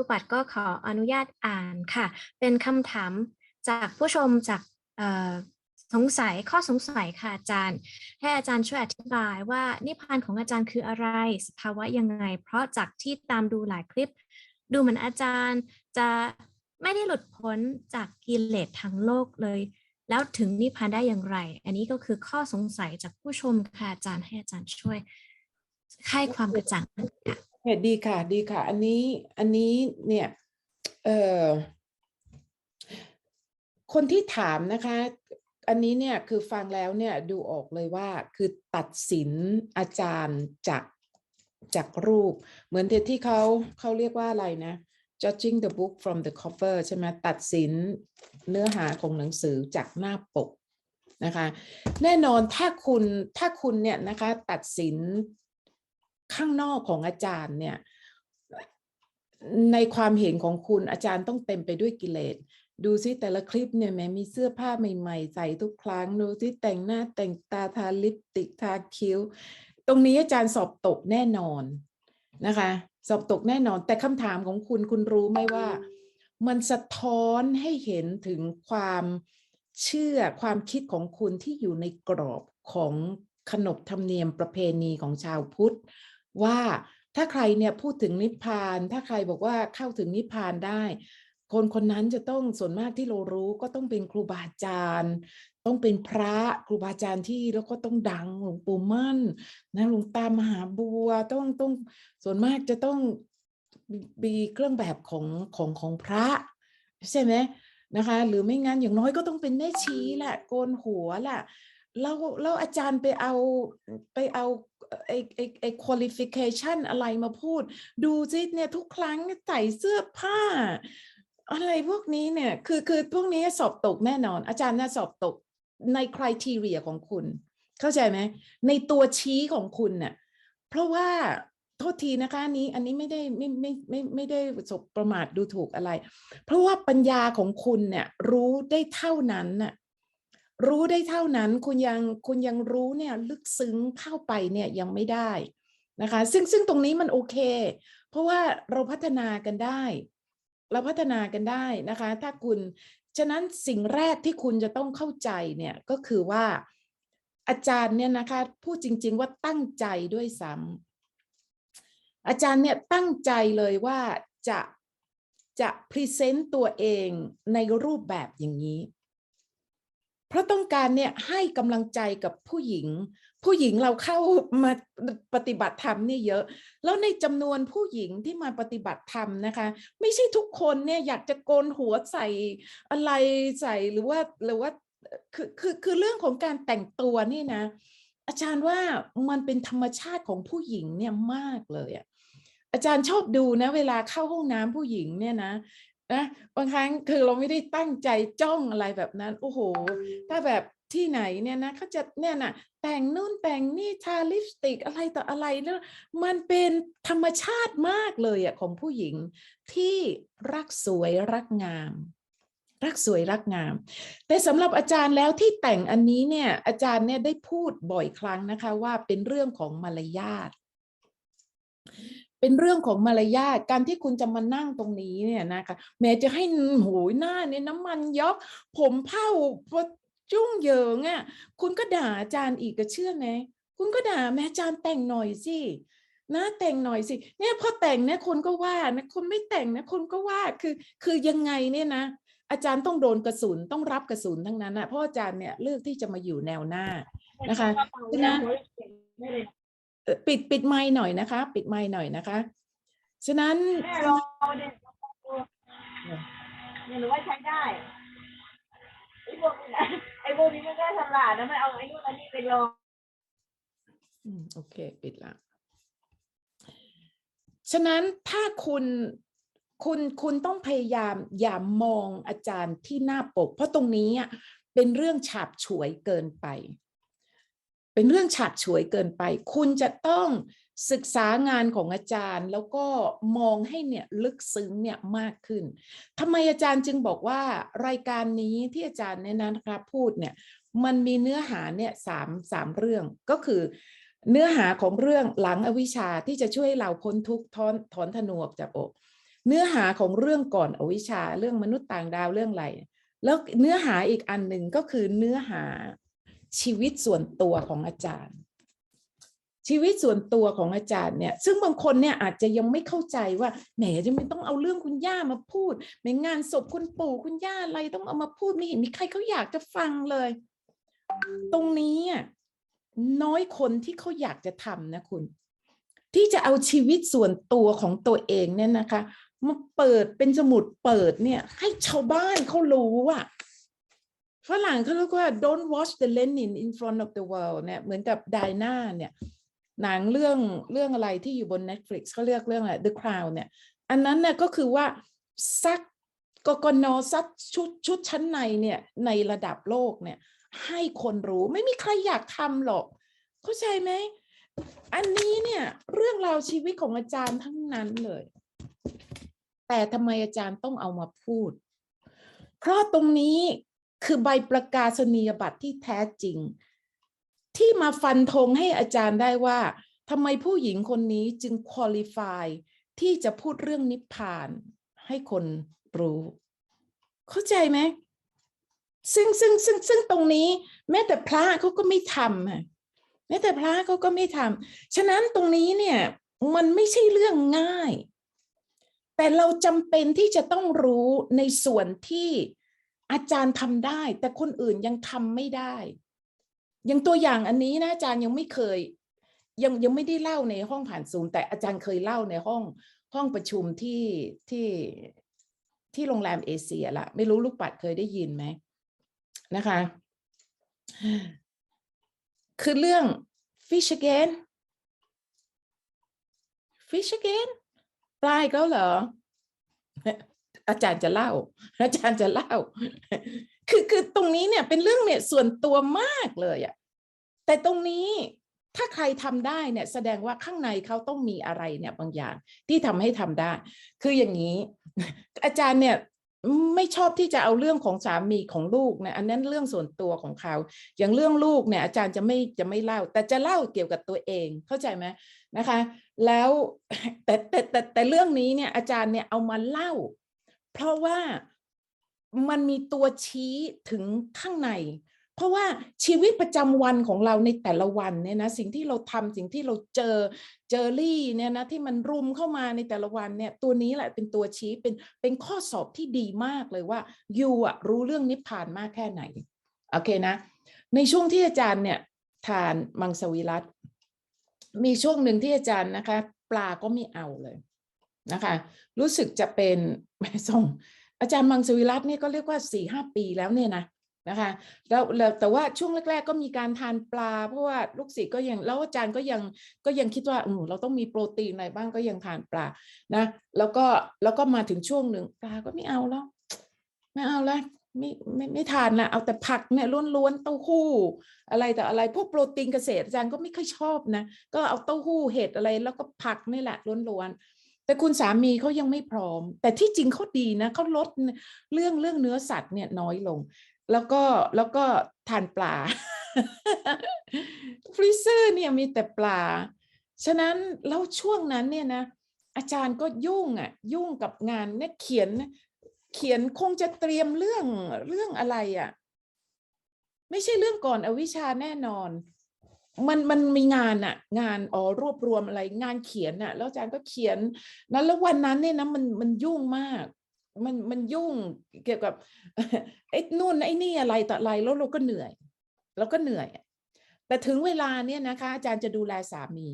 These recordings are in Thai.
ลูกปัดก็ขออนุญาตอ่านค่ะ เป็นคำถามจากผู้ชมจากสงสัยข้อสงสัยค่ะอาจารย์ ให้อาจารย์ช่วยอธิบายว่านิพพานของอาจารย์คืออะไรสภาวะยังไง เพราะจากที่ตามดูหลายคลิป ดูเหมือนอาจารย์จะไม่ได้หลุดพ้นจากกิเลสทั้งโลกเลย แล้วถึงนิพพานได้อย่างไร อันนี้ก็คือข้อสงสัยจากผู้ชมค่ะอาจารย์ให้อาจารย์ช่วยให้ความกระจ่างค่ะ โอเคดีค่ะ ดีค่ะ อันนี้อันนี้เนี่ย เอ่อคนที่ถามนะคะ อันนี้เนี่ยคือฟังแล้วเนี่ยดูออกเลยว่าคือตัดสินอาจารย์จากจากรูป เหมือนที่เขาเขาเรียกว่าอะไรนะ judging the book from the cover ใช่ไหมตัดสินเนื้อหาของหนังสือจากหน้าปกนะคะ แน่นอนถ้าคุณถ้าคุณเนี่ยนะคะตัดสิน ข้างนอกของอาจารย์เนี่ยในความเห็นของคุณอาจารย์ต้องเต็มไปด้วยกิเลส ดูซิแต่ละคลิปเนี่ยแม้มีเสื้อผ้าใหม่ ๆ ใส่ทุกครั้งดูซิแต่งหน้าแต่งตาทาลิปติกทาคิ้ว ตรงนี้อาจารย์สอบตกแน่นอนนะคะ สอบตกแน่นอน แต่คำถามของคุณคุณรู้ไหมว่า มันสะท้อนให้เห็นถึงความเชื่อความคิดของคุณที่อยู่ในกรอบของขนบธรรมเนียมประเพณีของชาวพุทธ ว่าถ้าใครเนี่ยพูดถึงนิพพาน ถ้าใครบอกว่าเข้าถึงนิพพานได้ คนคนนั้นจะต้องส่วนมากที่เรารู้ก็ต้องเป็นครูบาอาจารย์ ต้องเป็นพระครูบาอาจารย์ที่แล้วก็ต้องดังหลวงปู่มั่นนะหลวงตามหาบัวต้องต้องส่วนมากจะต้องมีเครื่องแบบของของของพระใช่ไหมนะคะ หรือไม่งั้นอย่างน้อยก็ต้องเป็นแม่ชีแหละโกนหัวแหละแล้วแล้วอาจารย์ไปเอาไปเอา ไอไอไอ qualification อะไรมาพูด ดูสิเนี่ยทุกครั้งใส่เสื้อผ้า อะไรพวกนี้เนี่ย คือคือพวกนี้สอบตกแน่นอน อาจารย์น่าสอบตกในคุณ r i ของคุณ เข้าใจไหม ในตัวชี้ของคุณเนี่ยเพราะว่าโทษทีนะคะนนี้อันนี้ไม่ได้ไม่ไม่ไม่ไม่ได้สบประมาทดูถูกอะไร เพราะว่าปัญญาของคุณเนี่ยรู้ได้เท่านั้นน่ะ รู้ได้เท่านั้นคุณยังคุณยังรู้เนี่ยลึกซึ้งเข้าไปเนี่ยยังไม่ได้นะคะซึ่งซึ่งตรงนี้มันโอเค เพราะว่าเราพัฒนากันได้ เราพัฒนากันได้นะคะ ถ้าคุณฉะนั้นสิ่งแรกที่คุณจะต้องเข้าใจเนี่ยก็คือว่าอาจารย์เนี่ยนะคะพูดจริง ๆ ว่าตั้งใจด้วยซ้ำอาจารย์เนี่ยตั้งใจเลยว่าจะจะพรีเซนต์ตัวเองในรูปแบบอย่างนี้ เพราะต้องการเนี่ยให้กำลังใจกับผู้หญิง ผู้หญิงเราเข้ามาปฏิบัติธรรมนี่เยอะ แล้วในจำนวนผู้หญิงที่มาปฏิบัติธรรมนะคะ ไม่ใช่ทุกคนเนี่ยอยากจะโกนหัวใส่อะไรใส่หรือว่าหรือว่าคือคือคือเรื่องของการแต่งตัวนี่นะ อาจารย์ว่ามันเป็นธรรมชาติของผู้หญิงเนี่ยมากเลยอะอาจารย์ชอบดูนะ เวลาเข้าห้องน้ำผู้หญิงเนี่ยนะ นะบางครั้งคือเราไม่ได้ตั้งใจจ้องอะไรแบบนั้นโอ้โห ถ้าแบบที่ไหนเนี่ยนะเขาจะเนี่ยนะแต่งนู่นแต่งนี่ทาลิปสติกอะไรต่ออะไรแล้วมันเป็นธรรมชาติมากเลยอะของผู้หญิงที่รักสวยรักงาม รักสวยรักงาม แต่สำหรับอาจารย์แล้วที่แต่งอันนี้เนี่ยอาจารย์เนี่ยได้พูดบ่อยครั้งนะคะว่าเป็นเรื่องของมารยาท เป็นเรื่องของมารยาทการที่คุณจะมานั่งตรงนี้เนี่ยนะคะแม้จะให้โหยหน้าเนี่ยน้ำมันยอกผมเผ้าจุ้งเหยิงอะ่ะคุณก็ด่าอาจารย์อีกก็เชื่อไหมคุณก็ด่าแม่อาจารย์แต่งหน่อยสินะแต่งหน่อยสิเนี่ยพอแต่งเนี่ยคนก็ว่านะคนไม่แต่งนะคนก็ว่าคือคือยังไงเนี่ยนะ อาจารย์ต้องโดนกระสุนต้องรับกระสุนทั้งนั้นนะเพราะอาจารย์เนี่ยเลือกที่จะมาอยู่แนวหน้านะคะนะ ปิดปิดไม้หน่อยนะคะ ปิดไม้หน่อยนะคะ ฉะนั้น แม่ลองเนี่ยเนี่ยหนูว่าใช้ได้ไอ้พวกนี้ไอ้พวกนี้ไม่ได้ฉลาดนะไม่เอาไอ้นู่นอันนี้ไปลอง อืมโอเค ปิดละ ฉะนั้นถ้าคุณคุณคุณต้องพยายามอย่ามองอาจารย์ที่หน้าปก เพราะตรงนี้อะเป็นเรื่องฉาบฉวยเกินไป เป็นเรื่องฉาบฉวยเกินไป คุณจะต้องศึกษางานของอาจารย์ แล้วก็มองให้เนี่ยลึกซึ้งเนี่ยมากขึ้นทำไมอาจารย์จึงบอกว่ารายการนี้ที่อาจารย์เนี่ยนะครับพูดเนี่ยมันมีเนื้อหาเนี่ยสามสามเรื่องก็คือเนื้อหาของเรื่องหลังอวิชชาที่จะช่วยเราพ้นทุกข์ถอนถอนธนูออกจากอก เนื้อหาของเรื่องก่อนอวิชชา เรื่องมนุษย์ต่างดาวเรื่องอะไรแล้วเนื้อหาอีกอันหนึ่งก็คือเนื้อหา ชีวิตส่วนตัวของอาจารย์ ชีวิตส่วนตัวของอาจารย์เนี่ย ซึ่งบางคนเนี่ยอาจจะยังไม่เข้าใจว่าแหมจะไม่ต้องเอาเรื่องคุณย่ามาพูดในงานศพคุณปู่คุณย่าอะไรต้องเอามาพูดไม่เห็นมีใครเขาอยากจะฟังเลย ตรงนี้น้อยคนที่เขาอยากจะทำนะคุณ ที่จะเอาชีวิตส่วนตัวของตัวเองเนี่ยนะคะมาเปิดเป็นสมุดเปิดเนี่ย ให้ชาวบ้านเขารู้อะ ฝรั่งเขาเรียกว่า don't watch the Lenin in front of the world เนี่ยเหมือนกับไดนาเนี่ยหนังเรื่องเรื่องอะไรที่อยู่บน Netflix เขาเรียกเรื่องอะไร The Crown เนี่ยอันนั้นเนี่ยก็คือว่าซักกกนซักชุดชุดชั้นในเนี่ยในระดับโลกเนี่ยให้คนรู้ไม่มีใครอยากทำหรอก เข้าใจไหม อันนี้เนี่ยเรื่องราวชีวิตของอาจารย์ทั้งนั้นเลย แต่ทำไมอาจารย์ต้องเอามาพูด เพราะตรงนี้ คือใบประกาศนียบัตรที่แท้จริง ที่มาฟันธงให้อาจารย์ได้ว่าทำไมผู้หญิงคนนี้จึงคุริฟายที่จะพูดเรื่องนิพพานให้คนรู้ เข้าใจไหมซึ่งซึ่งซึ่งซึ่งตรงนี้ แม้แต่พระเขาก็ไม่ทำอะแม้แต่พระเขาก็ไม่ทำฉะนั้นตรงนี้เนี่ยมันไม่ใช่เรื่องง่าย แต่เราจำเป็นที่จะต้องรู้ในส่วนที่ อาจารย์ทำได้ แต่คนอื่นยังทำไม่ได้อย่างตัวอย่างอันนี้นะอาจารย์ยังไม่เคย ยังยังไม่ได้เล่าในห้องผ่านซูม แต่อาจารย์เคยเล่าในห้องห้องประชุมที่ที่ที่โรงแรมเอเชียละไม่รู้ลูกปัดเคยได้ยินไหมนะคะ คือเรื่อง fish again fish again ปลายก็เหรอ อาจารย์จะเล่า อาจารย์จะเล่า คือคือตรงนี้เนี่ยเป็นเรื่องเนี่ยส่วนตัวมากเลยอะแต่ตรงนี้ถ้าใครทำได้เนี่ยแสดงว่าข้างในเขาต้องมีอะไรเนี่ยบางอย่างที่ทำให้ทำได้ คืออย่างนี้ อาจารย์เนี่ยไม่ชอบที่จะเอาเรื่องของสามีของลูกเนี่ยอันนั้นเรื่องส่วนตัวของเขา อย่างเรื่องลูกเนี่ยอาจารย์จะไม่จะไม่เล่า แต่จะเล่าเกี่ยวกับตัวเองเข้าใจไหมนะคะ แล้วแต่แต่แต่แต่เรื่องนี้เนี่ยอาจารย์เนี่ยเอามาเล่า เพราะว่ามันมีตัวชี้ถึงข้างใน เพราะว่าชีวิตประจำวันของเราในแต่ละวันเนี่ยนะสิ่งที่เราทำสิ่งที่เราเจอเจอรี่เนี่ยนะที่มันรุมเข้ามาในแต่ละวันเนี่ยตัวนี้แหละเป็นตัวชี้เป็นเป็นข้อสอบที่ดีมากเลยว่ายูอะรู้เรื่องนิพพานมากแค่ไหนโอเคนะ ในช่วงที่อาจารย์เนี่ยทานมังสวิรัตมีช่วงหนึ่งที่อาจารย์นะคะ ปลาก็ไม่เอาเลย นะคะ รู้สึกจะเป็นไม่ส่ง อาจารย์มังสวิรัตเนี่ยก็เรียกว่าสี่ห้าปีแล้วเนี่ยนะนะคะแล้วแล้วแต่ว่าช่วงแรก ๆ ก็มีการทานปลา เพราะว่าลูกศิษย์ก็ยังแล้วอาจารย์ก็ยังก็ยังคิดว่าอืมเราต้องมีโปรตีนอะไรบ้างก็ยังทานปลานะแล้วก็แล้วก็มาถึงช่วงหนึ่งปลาก็ไม่เอาแล้วไม่เอาแล้วไม่ไม่ไม่ทานละเอาแต่ผักเนี่ยล้วนๆเต้าหู้ อะไรแต่อะไรพวกโปรตีนเกษตรอาจารย์ก็ไม่ค่อยชอบนะก็เอาเต้าหู้เห็ดอะไรแล้วก็ผักนี่แหละล้วนๆ แต่คุณสามีเขายังไม่พร้อม แต่ที่จริงเขาดีนะเขาลดเรื่องเรื่องเนื้อสัตว์เนี่ยน้อยลง แล้วก็แล้วก็ทานปลาฟรีเซอร์เนี่ยมีแต่ปลา ฉะนั้นแล้วช่วงนั้นเนี่ยนะอาจารย์ก็ยุ่งอะยุ่งกับงานเนี่ยเขียนเขียนคงจะเตรียมเรื่องเรื่องอะไรอะไม่ใช่เรื่องก่อนอวิชชาแน่นอน มันมันมีงานอะงานอ๋อรวบรวมอะไรงานเขียนอะแล้วอาจารย์ก็เขียนนั้นแล้ววันนั้นเนี่ยนะมันมันยุ่งมาก มันมันยุ่งเกี่ยวกับไอ้นู่นไอ้นี่อะไรต่ออะไรแล้วเราก็เหนื่อยเราก็เหนื่อยแต่ถึงเวลาเนี่ยนะคะ อาจารย์จะดูแลสามี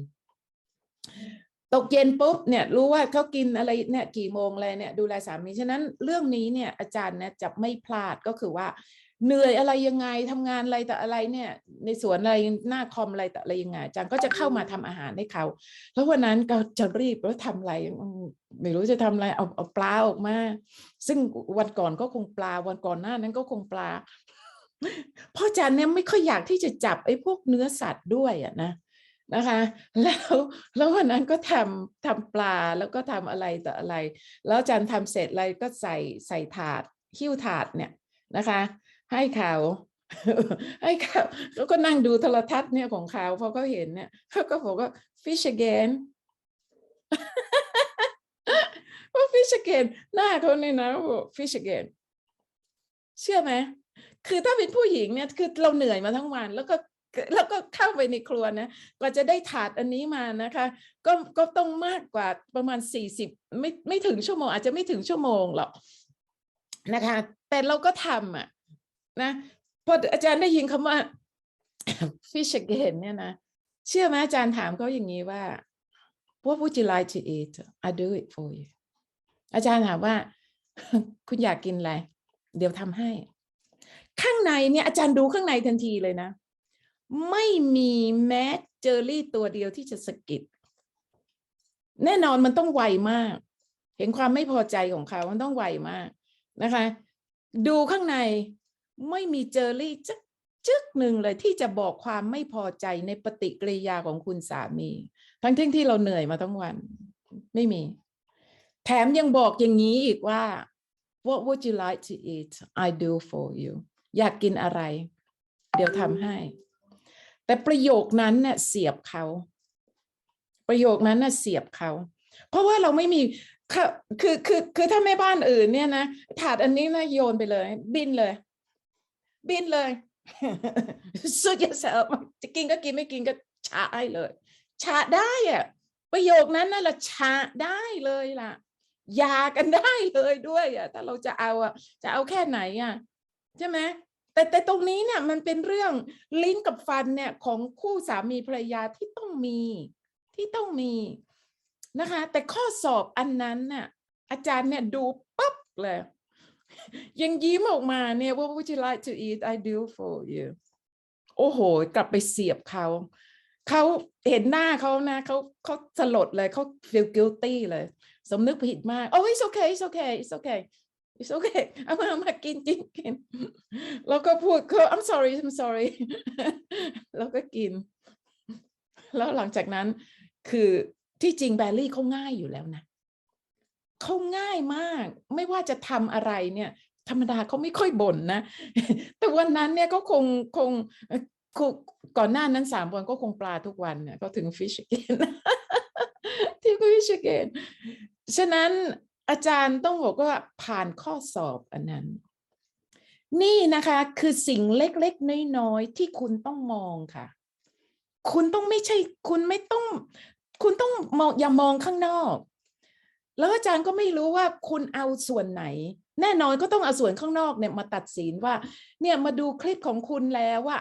ตกเย็นปุ๊บเนี่ยรู้ว่าเขากินอะไรเนี่ยกี่โมงอะไรเนี่ยดูแลสามีฉะนั้นเรื่องนี้เนี่ยอาจารย์เนี่ยจะไม่พลาดก็คือว่า เหนื่อยอะไรยังไงทำงานอะไรแต่อะไรเนี่ย ในสวนอะไรหน้าคอมอะไรแต่อะไรยังไงอาจารย์ก็จะเข้ามาทำอาหารให้เขา แล้ววันนั้นก็จะรีบแล้วทำอะไรไม่รู้จะทำอะไรเอาเอาปลาออกมา ซึ่งวันก่อนก็คงปลาวันก่อนหน้านั้นก็คงปลาพราะอาจารย์เนี่ยไม่ค่อยอยากที่จะจับไอ้พวกเนื้อสัตว์ด้วยอะนะนะคะ แล้วแล้ววันนั้นก็ทำทำปลาแล้วก็ทำอะไรต่ออะไร แล้วอาจารย์ทำเสร็จอะไรก็ใส่ใส่ถาดหิ้วถาดเนี่ยนะคะ ให้เขาวให้เขาแล้วก็นั่งดูโทรทัศน์เนี่ยของเขาวพอเขาเห็นเนี่ยเขาก็บอกว่า fish again ว่า fish again หน้าเขาเนี่ยนะบอก fish again เชื่อไหมคือถ้าเป็นผู้หญิงเนี่ยคือเราเหนื่อยมาทั้งวันแล้วก็แล้วก็เข้าไปในครัวนะกว่าจะได้ถาดอันนี้มานะคะ ก็ก็ต้องมากกว่าประมาณสี่สิบไม่ไม่ถึงชั่วโมง อาจจะไม่ถึงชั่วโมงหรอกนะคะ แต่เราก็ทำอะ นะพออาจารย์ได้ยินคำว่า fish again เนี่ยนะเชื่อไหมอาจารย์ถามเขาอย่างนี้ว่า what would you like to eat I do it for you อาจารย์ถามว่า คุณอยากกินอะไร เดี๋ยวทำให้ ข้างในเนี่ยอาจารย์ดูข้างในทันทีเลยนะ ไม่มีแม้เจอรี่ตัวเดียวที่จะสะกิด แน่นอนมันต้องไวมาก เห็นความไม่พอใจของเขา มันต้องไวมากนะคะ ดูข้างใน ไม่มีเจอรี่จึ๊กจึ๊กหนึ่งเลยที่จะบอกความไม่พอใจในปฏิกิริยาของคุณสามี ทั้งที่ที่เราเหนื่อยมาทั้งวัน ไม่มี แถมยังบอกอย่างนี้อีกว่า what would you like to eat I do for you อยากกินอะไร เดี๋ยวทำให้ แต่ประโยคนั้นเน่ะเสียบเขา ประโยคนั้นน่ะเสียบเขา เพราะว่าเราไม่มีคือคือคือถ้าแม่บ้านอื่นเนี่ยนะถาดอันนี้นะโยนไปเลย บินเลย บินเลยสุดยอดจะกินก็กินไม่กินก็ชาให้เลย ชาได้อะประโยคนั้นน่ะละชาได้เลยล่ะยากันได้เลยด้วยอะถ้าเราจะเอาอะจะเอาแค่ไหนอะใช่ไหมแต่แต่ตรงนี้เนี่ยมันเป็นเรื่องลิ้นกับฟันเนี่ยของคู่สามีภรรยาที่ต้องมีที่ต้องมีนะคะ แต่ข้อสอบอันนั้นน่ะอาจารย์เนี่ยดูปั๊บเลย ยังยิ้มออกมาเนี่ย what would you like to eat I do for you โอ้โห กลับไปเสียบเขาเขาเห็นหน้าเขานะเขาเขาสลดเลยเขา feel guilty เลยสำนึกผิดมาก oh it's okay it's okay it's okay it's okay เอามามากินกินกิน แล้วก็พูดคือ I'm sorry I'm sorry แล้วก็กิน แล้วหลังจากนั้นคือที่จริงแบลลี่เขาง่ายอยู่แล้วนะ เขาง่ายมาก ไม่ว่าจะทำอะไรเนี่ย ธรรมดาเขาไม่ค่อยบ่นนะ แต่วันนั้นเนี่ยก็คงคงเอ่อคงก่อนหน้านั้นสามวันก็คงปลาทุกวันเนี่ยก็ถึงฟิชเกนที่ฟิชเกนฉะนั้นอาจารย์ต้องบอกว่าผ่านข้อสอบอันนั้น นี่นะคะคือสิ่งเล็กๆน้อยๆที่คุณต้องมองค่ะ คุณต้องไม่ใช่คุณไม่ต้อง คุณต้องมองอย่ามองข้างนอก แล้วอาจารย์ก็ไม่รู้ว่าคุณเอาส่วนไหน แน่นอนก็ต้องเอาส่วนข้างนอกเนี่ยมาตัดสินว่า เนี่ยมาดูคลิปของคุณแล้วว่า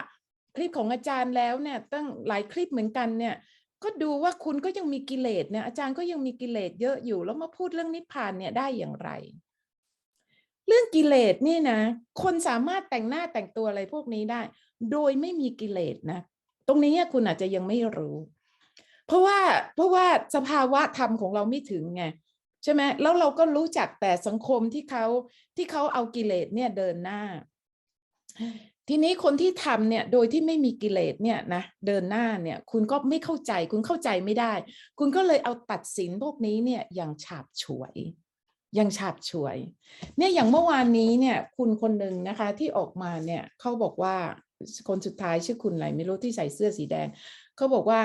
คลิปของอาจารย์แล้วเนี่ยตั้งหลายคลิปเหมือนกันเนี่ย ก็ดูว่าคุณก็ยังมีกิเลสเนี่ยอาจารย์ก็ยังมีกิเลสเยอะอยู่ แล้วมาพูดเรื่องนิพพานเนี่ยได้อย่างไร เรื่องกิเลสนี่นะ คนสามารถแต่งหน้าแต่งตัวอะไรพวกนี้ได้ โดยไม่มีกิเลสนะตรงนี้คุณอาจจะยังไม่รู้ เพราะว่าเพราะว่าสภาวะธรรมของเราไม่ถึงไง ใช่ไหมแล้วเราก็รู้จักแต่สังคมที่เขาที่เขาเอากิเลสเนี่ยเดินหน้า ทีนี้คนที่ทำเนี่ยโดยที่ไม่มีกิเลสเนี่ยนะเดินหน้าเนี่ยคุณก็ไม่เข้าใจคุณเข้าใจไม่ได้ คุณก็เลยเอาตัดสินพวกนี้เนี่ยอย่างฉาบฉวยย่างฉาบฉวย เนี่ยอย่างเมื่อวานนี้เนี่ยคุณคนหนึ่งนะคะที่ออกมาเนี่ยเขาบอกว่าคนสุดท้ายชื่อคุณอะไรไม่รู้ที่ใส่เสื้อสีแดงเขาบอกว่า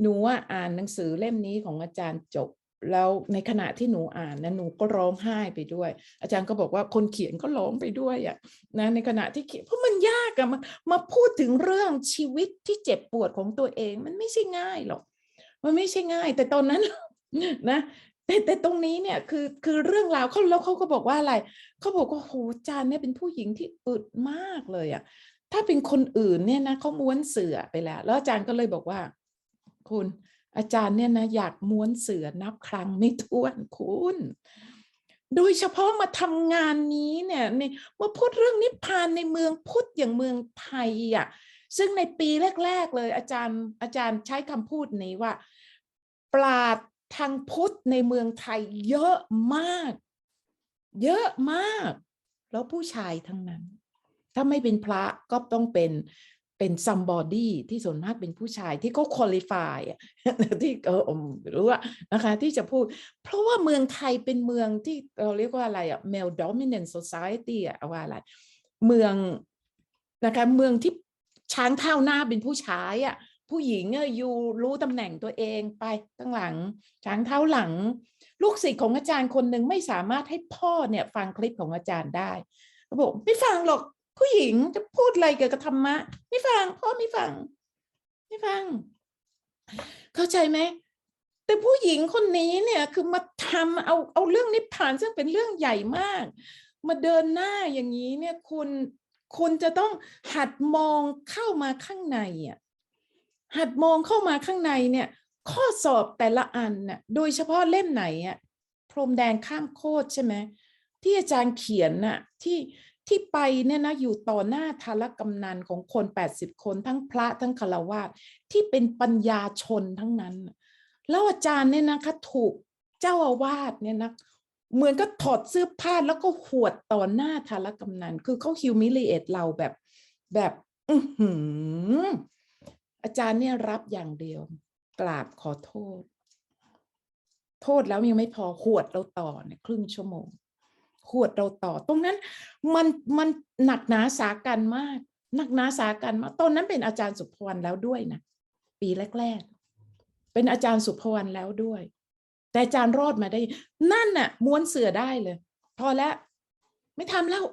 หนูว่าอ่านหนังสือเล่มนี้ของอาจารย์จบ แล้วในขณะที่หนูอ่านนะหนูก็ร้องไห้ไปด้วย อาจารย์ก็บอกว่าคนเขียนก็ร้องไปด้วยอะนะในขณะที่เขียนเพราะมันยากอะมามาพูดถึงเรื่องชีวิตที่เจ็บปวดของตัวเอง มันไม่ใช่ง่ายหรอกมันไม่ใช่ง่าย แต่ตอนนั้นนะแต่แต่ตรงนี้เนี่ยคือคือเรื่องราวเขาแล้วเขาก็บอกว่าอะไรเขาบอกว่าโหอาจารย์เนี่ยเป็นผู้หญิงที่อึดมากเลยอะถ้าเป็นคนอื่นเนี่ยนะเขาม้วนเสือไปแล้ว แล้วอาจารย์ก็เลยบอกว่า คุณ อาจารย์เนี่ยนะอยากม้วนเสือนับครั้งไม่ถ้วนคุณ โดยเฉพาะมาทำงานนี้เนี่ยในมาพูดเรื่องนิพพานในเมืองพุทธอย่างเมืองไทยอะซึ่งในปีแรก ๆ เลย อาจารย์อาจารย์ใช้คำพูดนี้ว่า ปราดทางพุทธในเมืองไทยเยอะมาก เยอะมาก แล้วผู้ชายทั้งนั้น ถ้าไม่เป็นพระก็ต้องเป็น เป็น somebody ที่ส่วนมากเป็นผู้ชายที่เขา qualify ที่เออรู้ว่านะคะที่จะพูด เพราะว่าเมืองไทยเป็นเมืองที่เราเรียกว่าอะไรอะ male dominant society อะว่าอะไร เมืองนะคะเมืองที่ช้างเท้าหน้าเป็นผู้ชายอะผู้หญิงอะอยู่รู้ตำแหน่งตัวเองไปข้งหลัง ช้างเท้าหลัง ลูกศิษย์ของอาจารย์คนหนึ่งไม่สามารถให้พ่อเนี่ยฟังคลิปของอาจารย์ได้เขาบอกไม่ฟังหรอก ผู้หญิงจะพูดอะไรเกี่ยวกับธรรมะ ไม่ฟังพ่อไม่ฟัง ไม่ฟัง เข้าใจไหมแต่ผู้หญิงคนนี้เนี่ยคือมาทำเอาเอาเรื่องนิพพานซึ่งเป็นเรื่องใหญ่มาก มาเดินหน้าอย่างนี้เนี่ยคุณคุณจะต้องหัดมองเข้ามาข้างในอะหัดมองเข้ามาข้างในเนี่ย ข้อสอบแต่ละอันน่ะโดยเฉพาะเล่มไหนอะพรมแดงข้ามโคตรใช่ไหมที่อาจารย์เขียนน่ะที่ ที่ไปเนี่ยนะอยู่ต่อหน้าทารกำนันของคน 80 คนทั้งพระทั้งคารวาสที่เป็นปัญญาชนทั้งนั้น แล้วอาจารย์เนี่ยนะคะถูกเจ้าอาวาสเนี่ยนะเหมือนก็ถอดเสื้อผ้าแล้วก็หวดต่อหน้าทารกำนันคือเขาฮิวมิลีเอตเราแบบแบบอือหืออาจารย์เนี่ยรับอย่างเดียว กราบขอโทษ โทษแล้วยังไม่พอหวดเราต่อเนี่ยครึ่งชั่วโมง หวดเราต่อ ตรงนั้นมันมันหนักหนาสากันมาก หนักหนาสากันมากตอนนั้นเป็นอาจารย์สุภวรรณแล้วด้วยนะปีแรก ๆ เป็นอาจารย์สุภวรรณแล้วด้วย แต่อาจารย์รอดมาได้ นั่นน่ะ ม้วนเสือได้เลย พอแล้ว ไม่ทำแล้ว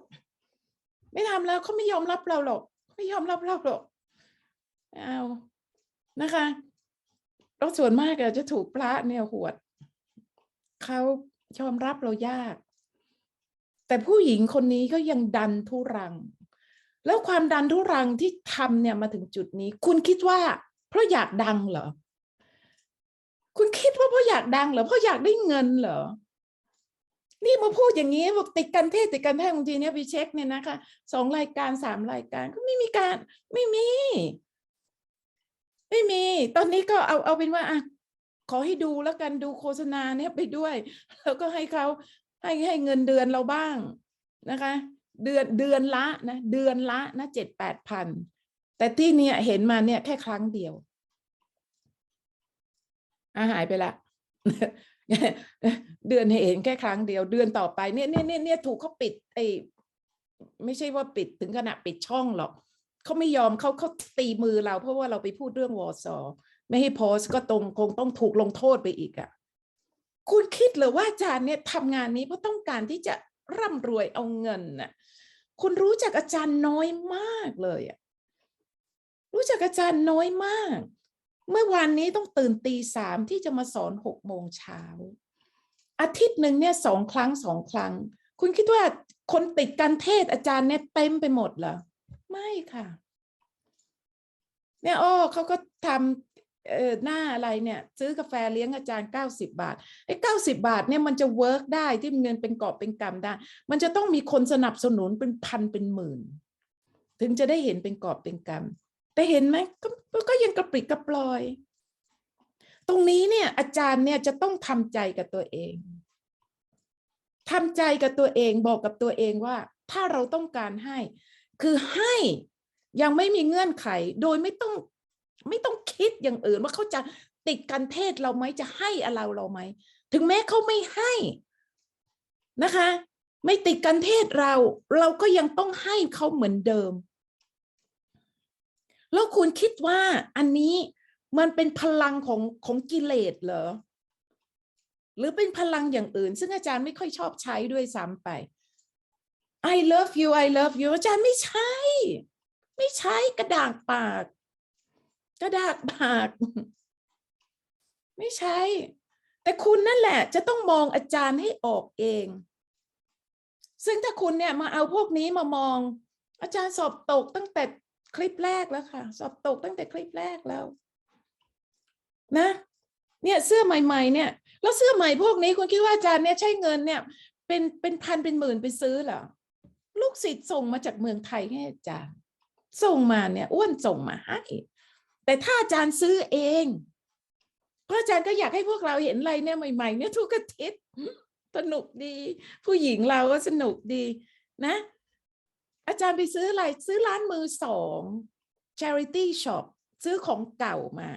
ไม่ทำแล้วเขาไม่ยอมรับเราหรอกไม่ยอมรับเราหรอกเอานะคะแล้วส่วนมากจะถูกพระเนี่ยหวดเขายอมรับเรายาก แต่ผู้หญิงคนนี้ก็ยังดันทุรัง แล้วความดันทุรังที่ทำเนี่ยมาถึงจุดนี้ คุณคิดว่า เพราะอยากดังเหรอ คุณคิดว่าเพราะอยากดังเหรอเพราะอยากได้เงินเหรอ นี่มาพูดอย่างนี้บอกติดกันเทศติดกันแท่งบางทีเนี่ยไปเช็คเนี่ยนะคะสองรายการสามรายการก็ไม่มีการ ไม่มี ไม่มี ตอนนี้ก็เอาเอาเป็นว่าอะขอให้ดูแล้วกันดูโฆษณาเนี่ยไปด้วย แล้วก็ให้เขา ให้ให้เงินเดือนเราบ้างนะคะ เดือนเดือนละนะเดือนละนะเจ็ดแปดพันแต่ที่เนี่ยเห็นมาเนี่ยแค่ครั้งเดียวอาหายไปละเดือนเห็นแค่ครั้งเดียว เดือนต่อไปเนี่ยเนี่ยเนี่ยเนี่ยถูกเขาปิดไอ้ไม่ใช่ว่าปิดถึงขนาดปิดช่องหรอกเขาไม่ยอมเขาเขาตีมือเราเพราะว่าเราไปพูดเรื่องวอซอไม่ให้โพสก็ตรงคงต้องถูกลงโทษไปอีกอะ่ะ คุณคิดเหรือว่าอาจารย์เนี่ยทำงานนี้เพราะต้องการที่จะร่ำรวยเอาเงินน่ะคุณรู้จักอาจารย์น้อยมากเลยอะรู้จักอาจารย์น้อยมาก เมื่อวานนี้ต้องตื่นตีสามที่จะมาสอนหกโมงเช้าอาทิตย์หนึ่งเนี่ยสองครั้งสองครั้ง คุณคิดว่าคนติดการเทศอาจารย์เนี่ยเต็มไปหมดเหรอไม่ค่ะ เนี่ยอ้อเขาก็ทำ เออหน้าอะไรเนี่ยซื้อกาแฟเลี้ยงอาจารย์เก้าสิบาทไอ้เก้าสิบาทเนี่ยมันจะเวิร์กได้ที่เงินเป็นกอบเป็นกำได้ มันจะต้องมีคนสนับสนุนเป็นพันเป็นหมื่น ถึงจะได้เห็นเป็นกอบเป็นกำแต่เห็นไหมก็ก็ยังกระปริกกระปลอย ตรงนี้เนี่ยอาจารย์เนี่ยจะต้องทำใจกับตัวเองทำใจกับตัวเองบอกกับตัวเองว่า ถ้าเราต้องการให้ คือให้ยังไม่มีเงื่อนไขโดยไม่ต้อง ไม่ต้องคิดอย่างอื่นว่าเขาจะติดกันเทศเราไหมจะให้อะไรเราไหมถึงแม้เขาไม่ให้นะคะ ไม่ติดกันเทศเรา เราก็ยังต้องให้เขาเหมือนเดิม แล้วคุณคิดว่าอันนี้มันเป็นพลังของของกิเลสเหรอหรือเป็นพลังอย่างอื่น ซึ่งอาจารย์ไม่ค่อยชอบใช้ด้วยซ้ำไป I love you I love you อาจารย์ไม่ใช่ ไม่ใช่กระดากปาก กระดากปาก ไม่ใช่ แต่คุณนั่นแหละ จะต้องมองอาจารย์ให้ออกเอง ซึ่งถ้าคุณเนี่ยมาเอาพวกนี้มามอง อาจารย์สอบตกตั้งแต่คลิปแรกแล้วค่ะ สอบตกตั้งแต่คลิปแรกแล้ว นะ เนี่ยเสื้อใหม่ ๆ เนี่ยแล้วเสื้อใหม่พวกนี้คุณคิดว่าอาจารย์เนี่ยใช้เงินเนี่ยเป็นเป็นพันเป็นหมื่นไปซื้อเหรอลูกศิษย์ส่งมาจากเมืองไทยให้อาจารย์ ส่งมาเนี่ยอ้วนส่งมาให้ แต่ถ้าอาจารย์ซื้อเองพระอาจารย์ก็อยากให้พวกเราเห็นอะไรเนี่ยใหม่ๆเนี่ยทุกอาทิตย์สนุกดี ผู้หญิงเราก็สนุกดีนะ อาจารย์ไปซื้ออะไรซื้อร้านมือสอง charity shop ซื้อของเก่ามา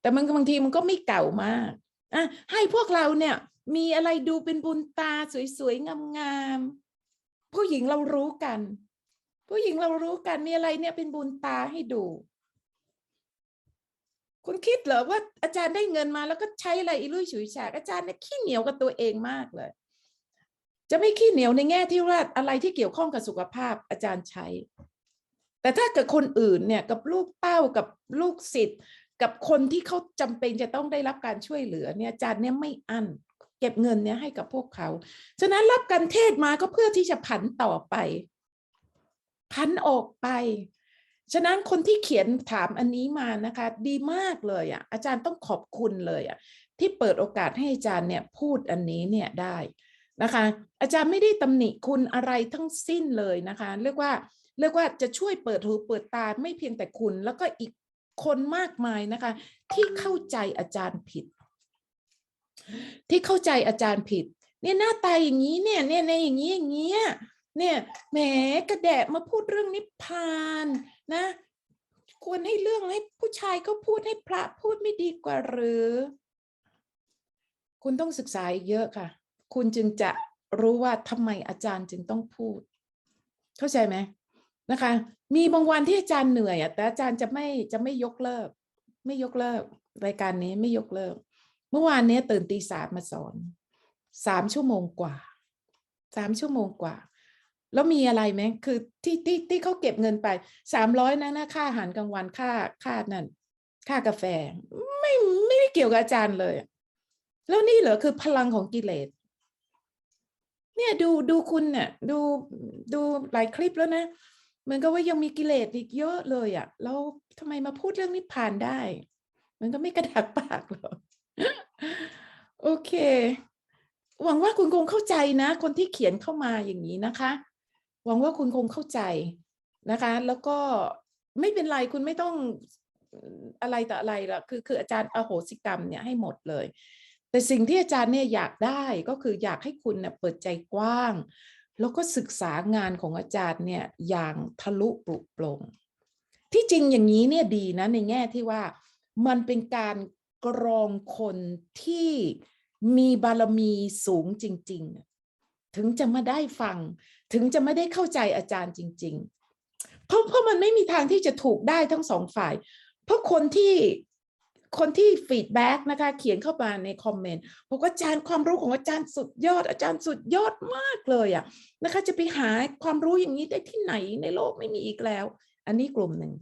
แต่มันบางทีมันก็ไม่เก่ามากอะให้พวกเราเนี่ยมีอะไรดูเป็นบุญตาสวยๆงามๆผู้หญิงเรารู้กัน ผู้หญิงเรารู้กันมีอะไรเนี่ยเป็นบุญตาให้ดู คุณคิดเหรอว่าอาจารย์ได้เงินมาแล้วก็ใช้อะไรอีลุ่ยฉุยฉากอาจารย์เนี่ยขี้เหนียวกับตัวเองมากเลย จะไม่ขี้เหนียวในแง่ที่ว่าอะไรที่เกี่ยวข้องกับสุขภาพอาจารย์ใช้ แต่ถ้ากิดคนอื่นเนี่ยกับลูกเต้ากับลูกศิษย์กับคนที่เขาจำเป็นจะต้องได้รับการช่วยเหลือเนี่ยอาจารย์เนี่ยไม่อั้นเก็บเงินเนี่ยให้กับพวกเขา ฉะนั้นรับการเทศมาก็เพื่อที่จะผันต่อไป ผันออกไป ฉะนั้นคนที่เขียนถามอันนี้มานะคะ ดีมากเลยอะอาจารย์ต้องขอบคุณเลยอะที่เปิดโอกาสให้อาจารย์เนี่ยพูดอันนี้เนี่ยได้นะคะ อาจารย์ไม่ได้ตำหนิคุณอะไรทั้งสิ้นเลยนะคะ เรียกว่าเรียกว่าจะช่วยเปิดหูเปิดตาไม่เพียงแต่คุณ แล้วก็อีกคนมากมายนะคะ ที่เข้าใจอาจารย์ผิด ที่เข้าใจอาจารย์ผิดเนี่ยหน้าตาอย่างนี้เนี่ยเนี่ยในอย่างนี้อย่างเงี้ย เนี่ยแหมกระแดะมาพูดเรื่องนิพพานนะ ควรให้เรื่องให้ผู้ชายเขาพูดให้พระพูดไม่ดีกว่าหรือ คุณต้องศึกษาอีกเยอะค่ะ คุณจึงจะรู้ว่าทำไมอาจารย์จึงต้องพูด เข้าใจไหมนะคะ มีบางวันที่อาจารย์เหนื่อยแต่อาจารย์จะไม่จะไม่ยกเลิก ไม่ยกเลิก รายการนี้ไม่ยกเลิก เมื่อวานนี้ตื่นตีสามมาสอนสามชั่วโมงกว่าสามชั่วโมงกว่า แล้วมีอะไรไหมคือที่ที่ที่เขาเก็บเงินไปสามร้อยนะนะค่าอาหารกลางวันค่าค่านั่นค่ากาแฟ ไม่ไม่ได้เกี่ยวกับอาจารย์เลย แล้วนี่เหรอคือพลังของกิเลสเนี่ยดูดูคุณเนี่ยดูดูหลายคลิปแล้วนะเหมือนกับว่ายังมีกิเลสอีกเยอะเลยอะ่ะแล้วทำไมมาพูดเรื่องนิพพานได้ มันก็ไม่กระดักปากหรอกโอเค หวังว่าคุณคงเข้าใจนะ คนที่เขียนเข้ามาอย่างนี้นะคะ หวังว่าคุณคงเข้าใจนะคะ แล้วก็ไม่เป็นไรคุณไม่ต้องอะไรต่ออะไรละคือคืออาจารย์อโหสิกรรมเนี่ยให้หมดเลย แต่สิ่งที่อาจารย์เนี่ยอยากได้ก็คืออยากให้คุณเน่ยเปิดใจกว้าง แล้วก็ศึกษางานของอาจารย์เนี่ยอย่างทะลุปลุกโปร่งที่จริงอย่างนี้เนี่ยดีนะในแง่ที่ว่ามันเป็นการกรองคนที่มีบารมีสูงจริง ๆ ถึงจะมาได้ฟัง ถึงจะไม่ได้เข้าใจอาจารย์จริง ๆ เพราะเพราะมันไม่มีทางที่จะถูกได้ทั้งสองฝ่าย เพราะคนที่คนที่ฟีดแบ็กนะคะ เขียนเข้ามาในคอมเมนต์บอกว่าอาจารย์ความรู้ของอาจารย์สุดยอด อาจารย์สุดยอดมากเลยอะนะคะ จะไปหาความรู้อย่างนี้ได้ที่ไหนในโลกไม่มีอีกแล้ว อันนี้กลุ่มหนึ่ง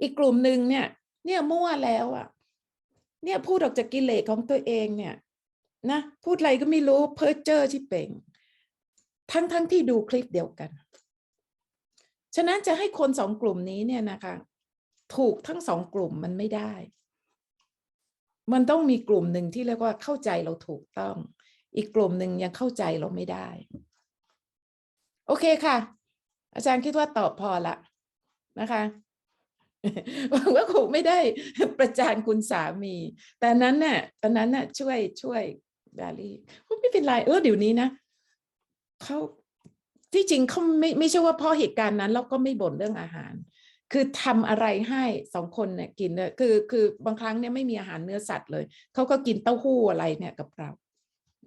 อีกกลุ่มหนึ่งเนี่ย เนี่ยมั่วแล้วอะเนี่ยพูดออกจากกิเลสของตัวเองเนี่ยนะพูดอะไรก็ไม่รู้เพ้อเจ้อที่เป่ง ทั้งทั้งที่ดูคลิปเดียวกัน ฉะนั้นจะให้คนสองกลุ่มนี้เนี่ยนะคะ ถูกทั้งสองกลุ่มมันไม่ได้ มันต้องมีกลุ่มหนึ่งที่เรียกว่าเข้าใจเราถูกต้อง อีกกลุ่มหนึ่งยังเข้าใจเราไม่ได้ โอเคค่ะ อาจารย์คิดว่าตอบพอละนะคะหวังว่าคงไม่ได้ประจานคุณสามี แต่อันนั้นน่ะตอนนั้นน่ะช่วยช่วยแบลลี่ไม่เป็นไรเออเดี๋ยวนี้นะ เขาที่จริงเขาไม่ไม่ใช่ว่าเพราะเหตุการณ์นั้นเราก็ไม่บ่นเรื่องอาหาร คือทำอะไรให้สองคนเนี่ยกินเนี่ยคือคือบางครั้งเนี่ยไม่มีอาหารเนื้อสัตว์เลยเขาก็กินเต้าหู้อะไรเนี่ยกับเรา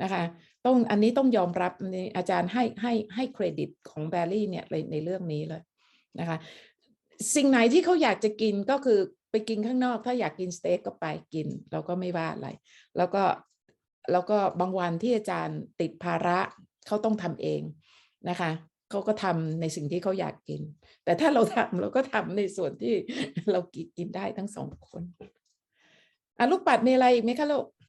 นะคะต้องอันนี้ต้องยอมรับนี่อาจารย์ให้ให้ให้เครดิตของแบลลี่เนี่ยในในเรื่องนี้เลยนะคะสิ่งไหนที่เขาอยากจะกินก็คือไปกินข้างนอก ถ้าอยากกินสเต็กก็ไปกิน เราก็ไม่ว่าอะไร แล้วก็แล้วก็บางวันที่อาจารย์ติดภาระ เขาต้องทำเองนะคะเขาก็ทำในสิ่งที่เขาอยากกิน แต่ถ้าเราทำเราก็ทำในส่วนที่เรากินได้ทั้งสองคนอะลูกปัดมีอะไรอีกไหมคะลูก